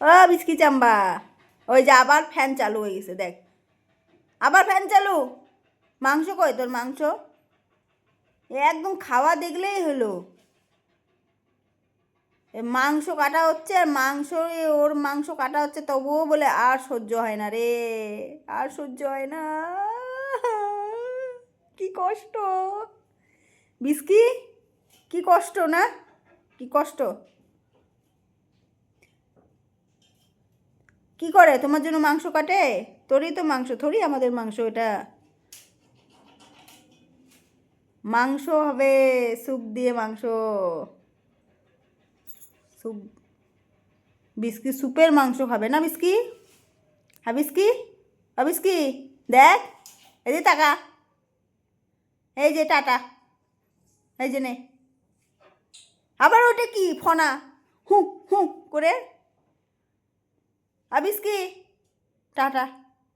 ও বিস্কি চাম্বা। ওই যে আবার ফ্যান চালু হয়ে গেছে, দেখ। আবার ফ্যান চালু? মাংস কই তোর মাংস? একদম খাওয়া দেখলেই হলো। মাংস কাটা হচ্ছে আর মাংস ওর মাংস কাটা হচ্ছে, তবুও বলে আর সহ্য হয় না রে। আর সহ্য হয় না। কি কষ্ট। বিস্কি? কি কষ্ট না? কি কষ্ট? কি করে? তোমার জন্য মাংস কাটে? তোরই তো মাংস থরি আমাদের মাংস এটা। মাংস হবে স্যুপ দিয়ে মাংস। স্যুপ, বিস্কি, স্যুপের মাংস খাবে না বিস্কি? হ্যাঁ বিস্কি? হ্যাঁ বিস্কি, দেখ, এই যে টাকা। এই যে টাটা, এই যে নে। আবার ওটা কি? ফনা, হু হু করে আবিস কি টাটা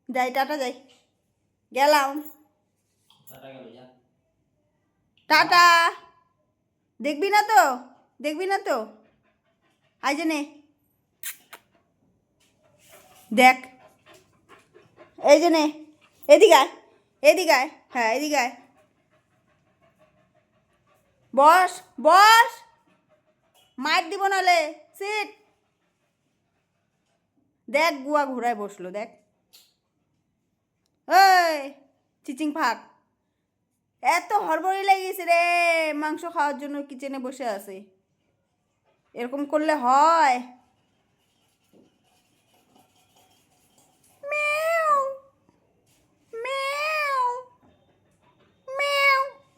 যাই টাটা যাই। গেলাম। টাটা দেখবি না তো? দেখবি না তো? আই যে নে দেখ। এই যে নে এদিকে আয়। এদিকে আয়। হ্যাঁ এদিকে আয়। বস বস। মার দিব নালে সিট। দেখ গুয়া ঘোড়ায় বসল, দেখ। ওই চিচিং ফাঁক। এত হড়বড়ি লেগেছে রে, মাংস খাওয়ার জন্য কিচেনে বসে আছে। এরকম করলে হয়।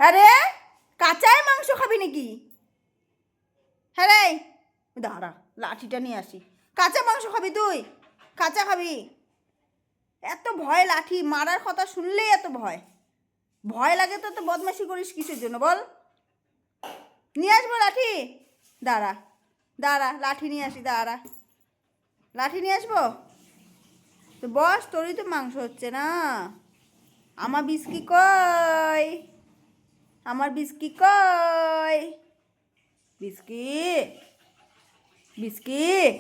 আরে, কাঁচাই মাংস খাবি নাকি? হ্যাঁ রে, দাঁড়া, লাঠিটা নিয়ে আসি। কাঁচা মাংস খাবি তুই? কাঁচা খাবি। এত ভয় লাঠি, মারার কথা শুনলেই এত ভয়। ভয় লাগে তো তো বদমাশি করিস কিসের জন্য, বল। নিয়ে আসব লাঠি। দাঁড়া দাঁড়া, লাঠি নিয়ে আসি, দাঁড়া। লাঠি নিয়ে আসব? তো বস, তোরই তো মাংস হচ্ছে না। আমার বিস্কি কই? আমার বিস্কি কই? বিস্কি বিস্কি,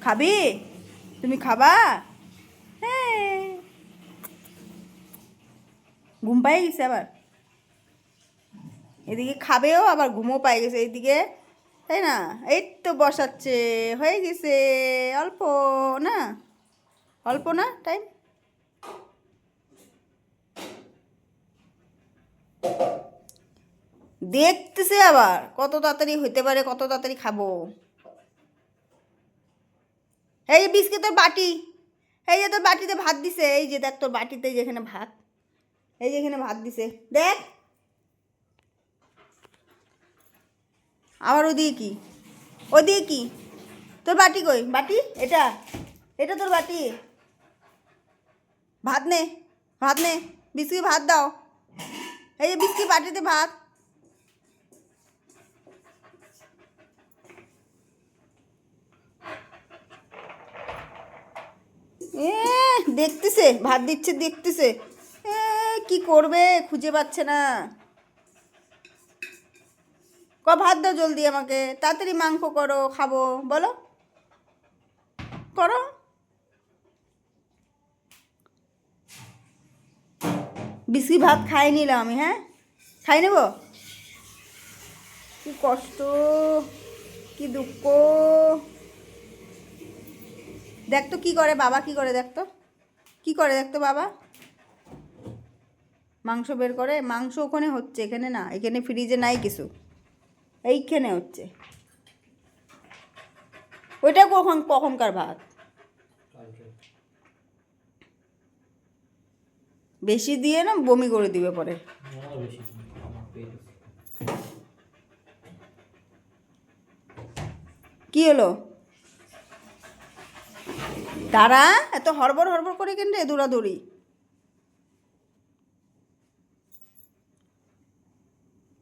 খাবি? তুমি খাবা? হ্যাঁ। ঘুম পাই গেছে আবার। এদিকে খাবেও, আবার ঘুমও পাই গেছে এইদিকে। তাই না? এই তো বসাচ্ছে, হয়ে গেছে। অল্প না? অল্প না? টাইম দেখতেছে আবার, কত তাড়াতাড়ি হইতে পারে, কত তাড়াতাড়ি খাব। এই বিস্কে তোর বাটি। এই যে তোর বাটিতে ভাত দিছে, এই যে দেখ তোর বাটিতে যেখানে ভাত। এই যে এখানে ভাত দিছে, দেখ। আবার ওদিকে কি? ওদিকে কি? তোর বাটি কই? বাটি? এটা। এটা তোর বাটি। ভাত নে ভাত নে। বিস্কি ভাত দাও। এই যে বিস্কি বাটিতে ভাত। দেখতেছে, ভাত দিচ্ছে, দেখতেছে। এ, কি করবে? খুঁজে পাচ্ছে না। ক, ভাত দাও জলদি আমাকে। তাড়াতাড়ি মাংস করো, খাব, বলো। করো। বিস্কি ভাত খাই নিলাম আমি হ্যাঁ? খাই নেব? কি কষ্ট, কি দুঃখ। দেখ তো কী করে, বাবা কি করে দেখ তো? কী করে দেখ তো বাবা? মাংস বের করে, মাংস ওখানে হচ্ছে, এখানে না, এখানে ফ্রিজে নাই কিছু। এইখানে হচ্ছে। ওইটা কখন, কখনকার ভাত? বেশি দিয়ে না, বমি করে দিবে পরে? কি হলো? তারা এত হড়বড় হড়বড় করে কেন রে দৌড়াদৌড়ি?